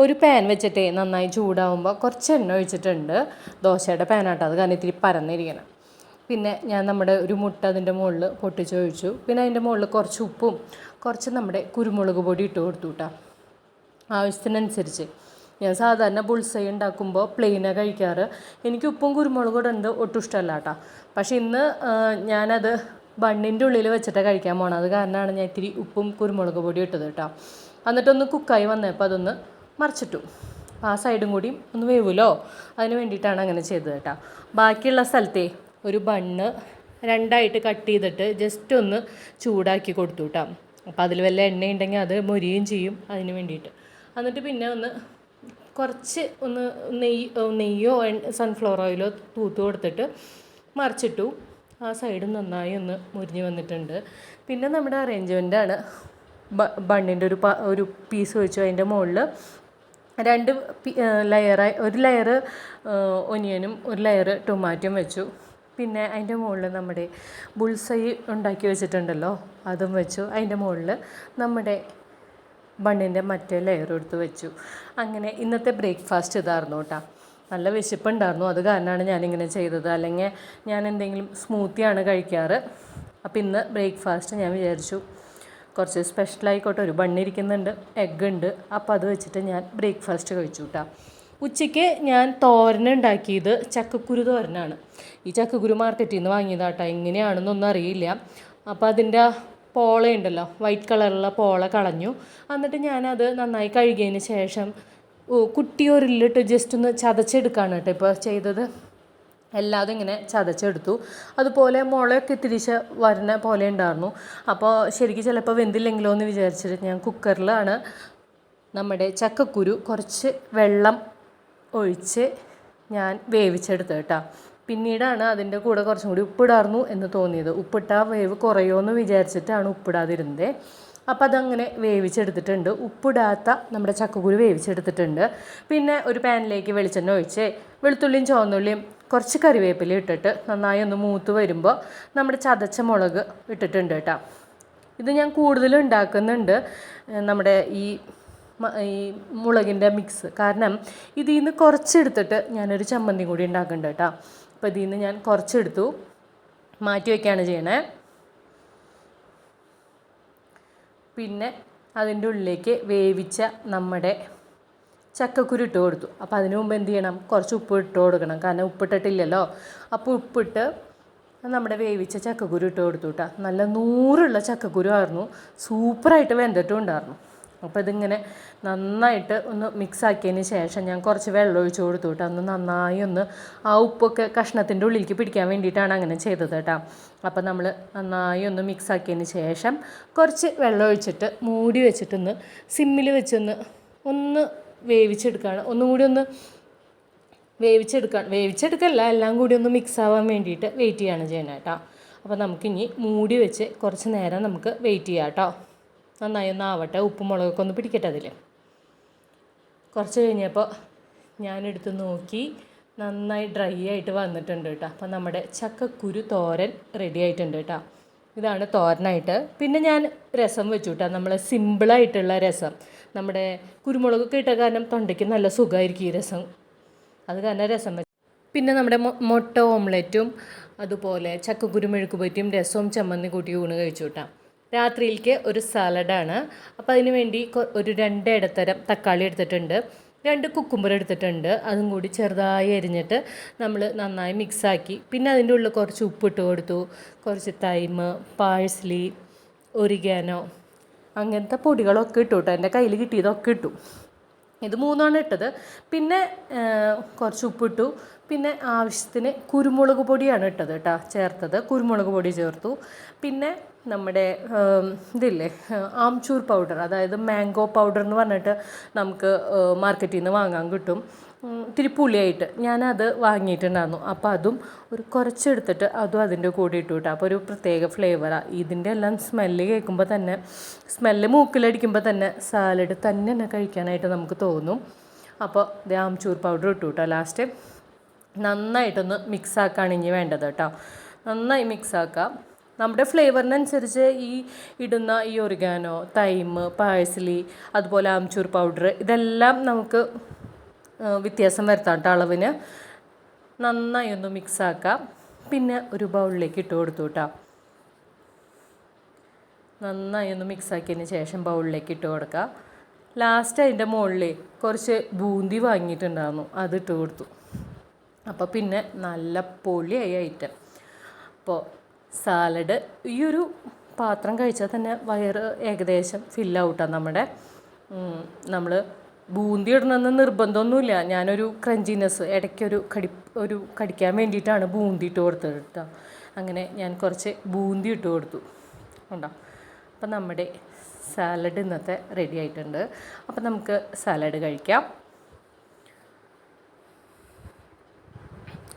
ഒരു പാൻ വെച്ചിട്ട് നന്നായി ചൂടാവുമ്പോൾ കുറച്ച് എണ്ണ ഒഴിച്ചിട്ടുണ്ട്. ദോശയുടെ പാനാട്ടോ അത് കാരണം ഇത്തിരി പരന്നിരിക്കണം. പിന്നെ ഞാൻ നമ്മുടെ ഒരു മുട്ട അതിന്റെ മുകളിൽ പൊട്ടിച്ച് ഒഴിച്ചു പിന്നെ അതിന്റെ മുകളിൽ കുറച്ച് ഉപ്പും കുറച്ച് നമ്മുടെ കുരുമുളക് പൊടി ഇട്ട് കൊടുത്തു കേട്ടോ ആവശ്യത്തിനനുസരിച്ച്. ഞാൻ സാധാരണ ബുൾസൈ ഉണ്ടാക്കുമ്പോൾ പ്ലെയിനാണ് കഴിക്കാറ്. എനിക്ക് ഉപ്പും കുരുമുളകും ഉണ്ട് ഒട്ടും ഇഷ്ടമല്ല കേട്ടോ പക്ഷേ ഇന്ന് ഞാനത് ബണ്ണിന്റെ ഉള്ളിൽ വെച്ചിട്ടാണ് കഴിക്കാൻ പോണത്. അത് കാരണമാണ് ഞാൻ ഇത്തിരി ഉപ്പും കുരുമുളക് പൊടി ഇട്ടത് കേട്ടോ എന്നിട്ടൊന്ന് കുക്കായി വന്നപ്പോൾ അതൊന്ന് മറിച്ചിട്ടു. ആ സൈഡും കൂടി ഒന്ന് വേവുമല്ലോ അതിന് വേണ്ടിയിട്ടാണ് അങ്ങനെ ചെയ്തത് കേട്ടോ. ബാക്കിയുള്ള സ്ഥലത്തെ ഒരു ബണ്ണ് രണ്ടായിട്ട് കട്ട് ചെയ്തിട്ട് ജസ്റ്റ് ഒന്ന് ചൂടാക്കി കൊടുത്തു കേട്ടോ. അപ്പോൾ അതിൽ വല്ല എണ്ണ ഉണ്ടെങ്കിൽ അത് മൊരിയും ചെയ്യും അതിന് വേണ്ടിയിട്ട്. എന്നിട്ട് പിന്നെ ഒന്ന് കുറച്ച് ഒന്ന് നെയ്യ് നെയ്യോ സൺഫ്ലവർ ഓയിലോ തൂത്ത് കൊടുത്തിട്ട് മറിച്ചിട്ടു. ആ സൈഡ് നന്നായി ഒന്ന് മുരിഞ്ഞ് വന്നിട്ടുണ്ട്. പിന്നെ നമ്മുടെ അറേഞ്ച്മെന്റാണ് ബണ്ണിന്റെ ഒരു ഒരു പീസ് വെച്ചു അതിന്റെ മുകളിൽ രണ്ട് ലെയറായി ഒരു ലെയർ ഒനിയനും ഒരു ലെയർ ടൊമാറ്റോയും വെച്ചു. പിന്നെ അതിന്റെ മുകളിൽ നമ്മുടെ ബുൾസൈ ഉണ്ടാക്കി വെച്ചിട്ടുണ്ടല്ലോ അതും വെച്ചു. അതിന്റെ മുകളിൽ നമ്മുടെ ബണ്ണിന്റെ മറ്റേ ലെയർ എടുത്ത് വെച്ചു. അങ്ങനെ ഇന്നത്തെ ബ്രേക്ക്ഫാസ്റ്റ് ഇതായിരുന്നു കേട്ടോ. നല്ല വിശപ്പുണ്ടായിരുന്നു. അത് കാരണമാണ് ഞാനിങ്ങനെ ചെയ്തത്. അല്ലെങ്കിൽ ഞാൻ എന്തെങ്കിലും സ്മൂത്തിയാണ് കഴിക്കാറ്. അപ്പോൾ ഇന്ന് ബ്രേക്ക്ഫാസ്റ്റ് ഞാൻ വിചാരിച്ചു കുറച്ച് സ്പെഷ്യലായിക്കോട്ടെ ഒരു ബണ്ണിരിക്കുന്നുണ്ട് എഗ്ഗ് ഉണ്ട്. അപ്പോൾ അത് വെച്ചിട്ട് ഞാൻ ബ്രേക്ക്ഫാസ്റ്റ് കഴിച്ചു കേട്ടോ ഉച്ചയ്ക്ക് ഞാൻ തോരൻ ഉണ്ടാക്കിയത് ചക്കക്കുരു തോരനാണ്. ഈ ചക്കക്കുരു മാർക്കറ്റിൽ നിന്ന് വാങ്ങിയതാട്ടോ എങ്ങനെയാണെന്നൊന്നും അറിയില്ല. അപ്പോൾ അതിന്റെ പോള പോളയുണ്ടല്ലോ വൈറ്റ് കളറുള്ള പോള കളഞ്ഞു. എന്നിട്ട് ഞാനത് നന്നായി കഴുകിയതിന് ശേഷം കുട്ടിയൊരില്ലിട്ട് ജസ്റ്റ് ഒന്ന് ചതച്ചെടുക്കുകയാണ് കേട്ടോ ഇപ്പോൾ ചെയ്തത്. എല്ലാതും ഇങ്ങനെ ചതച്ചെടുത്തു. അതുപോലെ മുളയൊക്കെ തിരിച്ച് വരുന്ന പോലെ ഉണ്ടായിരുന്നു. അപ്പോൾ ശരിക്കും ചിലപ്പോൾ വെന്തില്ലെങ്കിലോ എന്ന് വിചാരിച്ചിട്ട് ഞാൻ കുക്കറിലാണ് നമ്മുടെ ചക്കക്കുരു കുറച്ച് വെള്ളം ഒഴിച്ച് ഞാൻ വേവിച്ചെടുത്തത് കേട്ടോ. പിന്നീടാണ് അതിന്റെ കൂടെ കുറച്ചും കൂടി ഉപ്പിടാർന്നു എന്ന് തോന്നിയത്. ഉപ്പിട്ടാൽ വേവ് കുറയുമെന്ന് വിചാരിച്ചിട്ടാണ് ഉപ്പിടാതിരുന്നത്. അപ്പോൾ അതങ്ങനെ വേവിച്ചെടുത്തിട്ടുണ്ട്. ഉപ്പിടാത്ത നമ്മുടെ ചക്കക്കുരു വേവിച്ചെടുത്തിട്ടുണ്ട്. പിന്നെ ഒരു പാനിലേക്ക് വെളിച്ചെണ്ണ ഒഴിച്ച് വെളുത്തുള്ളിയും ചുവന്നുള്ളിയും കുറച്ച് കറിവേപ്പില ഇട്ടിട്ട് നന്നായി ഒന്ന് മൂത്ത് വരുമ്പോൾ നമ്മുടെ ചതച്ച മുളക് ഇട്ടിട്ടുണ്ട് കേട്ടോ. ഇത് ഞാൻ കൂടുതൽ ഉണ്ടാക്കുന്നുണ്ട് നമ്മുടെ ഈ ഈ മുളകിന്റെ മിക്സ് കാരണം ഇതിൽ നിന്ന് കുറച്ചെടുത്തിട്ട് ഞാനൊരു ചമ്മന്തി കൂടി ഉണ്ടാക്കുന്നുണ്ട് കേട്ടോ. അപ്പോൾ ഇതിൽ നിന്ന് ഞാൻ കുറച്ചെടുത്തു. മാറ്റി വയ്ക്കുകയാണ് ചെയ്യണേ. പിന്നെ അതിന്റെ ഉള്ളിലേക്ക് വേവിച്ച നമ്മുടെ ചക്കക്കുരു ഇട്ട് കൊടുത്തു. അപ്പോൾ അതിനു മുമ്പ് എന്ത് ചെയ്യണം? കുറച്ച് ഉപ്പ് ഇട്ട് കൊടുക്കണം. കാരണം ഉപ്പിട്ടിട്ടില്ലല്ലോ അപ്പോൾ ഉപ്പിട്ട് നമ്മുടെ വേവിച്ച ചക്കക്കുരു ഇട്ട് കൊടുത്തു കേട്ടോ നല്ല നൂറുള്ള ചക്കക്കുരു ആയിരുന്നു. സൂപ്പറായിട്ട് വെന്തിട്ടും ഉണ്ടായിരുന്നു. അപ്പോൾ ഇതിങ്ങനെ നന്നായിട്ട് ഒന്ന് മിക്സ് ആക്കിയതിന് ശേഷം ഞാൻ കുറച്ച് വെള്ളം ഒഴിച്ച് കൊടുത്തു കേട്ടോ ഒന്ന് നന്നായി ഒന്ന് ആ ഉപ്പൊക്കെ കഷ്ണത്തിന്റെ ഉള്ളിലേക്ക് പിടിക്കാൻ വേണ്ടിയിട്ടാണ് അങ്ങനെ ചെയ്തത് കേട്ടോ അപ്പോൾ നമ്മൾ നന്നായി ഒന്ന് മിക്സ് ആക്കിയതിന് ശേഷം കുറച്ച് വെള്ളം ഒഴിച്ചിട്ട് മൂടി വെച്ചിട്ടൊന്ന് സിമ്മിൽ വെച്ചൊന്ന് ഒന്ന് വേവിച്ചെടുക്കുകയാണ് ഒന്നും കൂടി ഒന്ന് വേവിച്ചെടുക്കാൻ വേവിച്ചെടുക്കല്ല എല്ലാം കൂടി ഒന്ന് മിക്സ് ആവാൻ വേണ്ടിയിട്ട് വെയിറ്റ് ചെയ്യാണ് ചെയ്യണം കേട്ടോ അപ്പോൾ നമുക്കിനി മൂടി വെച്ച് കുറച്ച് നേരം നമുക്ക് വെയിറ്റ് ചെയ്യാം കേട്ടോ നന്നായി ഒന്ന് ആവട്ടെ. ഉപ്പും മുളകൊക്കെ ഒന്ന് പിടിക്കട്ടെ അതിൽ കുറച്ച് കഴിഞ്ഞപ്പോൾ ഞാനെടുത്ത് നോക്കി നന്നായി ഡ്രൈ ആയിട്ട് വന്നിട്ടുണ്ട് കേട്ടോ അപ്പോൾ നമ്മുടെ ചക്കക്കുരു തോരൻ റെഡി ആയിട്ടുണ്ട് കേട്ടോ ഇതാണ് തോരനായിട്ട്. പിന്നെ ഞാൻ രസം വെച്ചു കേട്ടോ നമ്മളെ സിമ്പിളായിട്ടുള്ള രസം. നമ്മുടെ കുരുമുളകൊക്കെ ഇട്ട കാരണം തൊണ്ടയ്ക്ക് നല്ല സുഖമായിരിക്കും ഈ രസം. അത് കാരണം രസം വെച്ചു. പിന്നെ നമ്മുടെ മുട്ട ഓംലെറ്റും അതുപോലെ ചക്കക്കുരുമെഴുക്ക് പറ്റിയും രസവും ചമ്മന്തി കൂട്ടി ഊണ് കഴിച്ചു കേട്ടോ രാത്രിയിലേക്ക് ഒരു സാലഡാണ്. അപ്പോൾ അതിന് വേണ്ടി ഒരു രണ്ട് ഇടത്തരം തക്കാളി എടുത്തിട്ടുണ്ട്. രണ്ട് കുക്കുമ്പർ എടുത്തിട്ടുണ്ട്. അതും കൂടി ചെറുതായി അരിഞ്ഞിട്ട് നമ്മൾ നന്നായി മിക്സാക്കി പിന്നെ അതിന്റെ ഉള്ളിൽ കുറച്ച് ഉപ്പിട്ട് കൊടുത്തു. കുറച്ച് തൈമ് പാഴ്സലി ഒരിഗാനോ അങ്ങനത്തെ പൊടികളൊക്കെ ഇട്ടു കേട്ടോ എന്റെ കയ്യിൽ കിട്ടിയതൊക്കെ ഇട്ടു. ഇത് മൂന്നാണ് ഇട്ടത്. പിന്നെ കുറച്ച് ഉപ്പിട്ടു. പിന്നെ ആവശ്യത്തിന് കുരുമുളക് പൊടിയാണ് ഇട്ടത് കേട്ടോ ചേർത്തത്. കുരുമുളക് പൊടി ചേർത്തു. പിന്നെ നമ്മുടെ ഇതില്ലേ ആംചൂർ പൗഡർ അതായത് മാംഗോ പൗഡർ എന്ന് പറഞ്ഞിട്ട് നമുക്ക് മാർക്കറ്റിൽ നിന്ന് വാങ്ങാൻ കിട്ടും. ഇത്തിരി പുളിയായിട്ട്. ഞാനത് വാങ്ങിയിട്ടുണ്ടായിരുന്നു. അപ്പോൾ അതും ഒരു കുറച്ചെടുത്തിട്ട് അതും അതിന്റെ കൂടെ ഇട്ടു കേട്ടോ അപ്പോൾ ഒരു പ്രത്യേക ഫ്ലേവറാണ് ഇതിന്റെ എല്ലാം സ്മെല്ല് കേൾക്കുമ്പോൾ തന്നെ സ്മെല്ല് മൂക്കിലടിക്കുമ്പോൾ തന്നെ സാലഡ് തന്നെ തന്നെ കഴിക്കാനായിട്ട് നമുക്ക് തോന്നും. അപ്പോൾ ഇത് ആംചൂർ പൗഡർ ഇട്ടു കേട്ടോ ലാസ്റ്റ്. നന്നായിട്ടൊന്ന് മിക്സാക്കാണ് ഇനി വേണ്ടത് കേട്ടോ. നന്നായി മിക്സാക്കാം നമ്മുടെ ഫ്ലേവറിനനുസരിച്ച് ഈ ഇടുന്ന ഈ ഒറിഗാനോ തൈമ് പാഴ്സലി അതുപോലെ ആംചൂർ പൗഡർ ഇതെല്ലാം നമുക്ക് വ്യത്യാസം വരുത്താം കേട്ടോ അളവിന്. നന്നായി ഒന്ന് മിക്സാക്കാം പിന്നെ ഒരു ബൗളിലേക്ക് ഇട്ട് കൊടുത്തു കേട്ടോ. നന്നായി ഒന്ന് മിക്സാക്കിയതിന് ശേഷം ബൗളിലേക്ക് ഇട്ട് കൊടുക്കുക ലാസ്റ്റ് അതിന്റെ മുകളിൽ കുറച്ച് ബൂന്തി വാങ്ങിയിട്ടുണ്ടായിരുന്നു. അത് ഇട്ട് കൊടുത്തു. അപ്പോൾ പിന്നെ നല്ല പൊളിയായി ഐറ്റം അപ്പോൾ സാലഡ് ഈ ഒരു പാത്രം കഴിച്ചാൽ തന്നെ വയറ് ഏകദേശം ഫില്ലൗട്ടാണ് നമ്മുടെ. നമ്മൾ ബൂന്തി ഇടണമെന്ന് നിർബന്ധമൊന്നുമില്ല. ഞാനൊരു ക്രഞ്ചിനെസ് ഇടയ്ക്കൊരു കടി ഒരു കടിക്കാൻ വേണ്ടിയിട്ടാണ് ബൂന്തി ഇട്ട് കൊടുത്തത് കേട്ടോ അങ്ങനെ ഞാൻ കുറച്ച് ബൂന്തി ഇട്ട് കൊടുത്തു. ഉണ്ടോ? അപ്പം നമ്മുടെ സാലഡ് ഇന്നത്തെ റെഡി ആയിട്ടുണ്ട്. അപ്പം നമുക്ക് സാലഡ് കഴിക്കാം.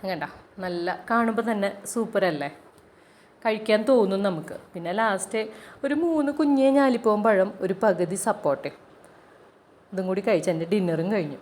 കണ്ട? നല്ല കാണുമ്പോൾ തന്നെ സൂപ്പറല്ലേ? കഴിക്കാൻ തോന്നും നമുക്ക്. പിന്നെ ലാസ്റ്റ് ഒരു മൂന്ന് കുഞ്ഞേ ഞാലിപ്പവും പഴം ഒരു പകുതി സപ്പോർട്ട് ഇതും കൂടി കഴിച്ച് എന്റെ ഡിന്നറും കഴിഞ്ഞു.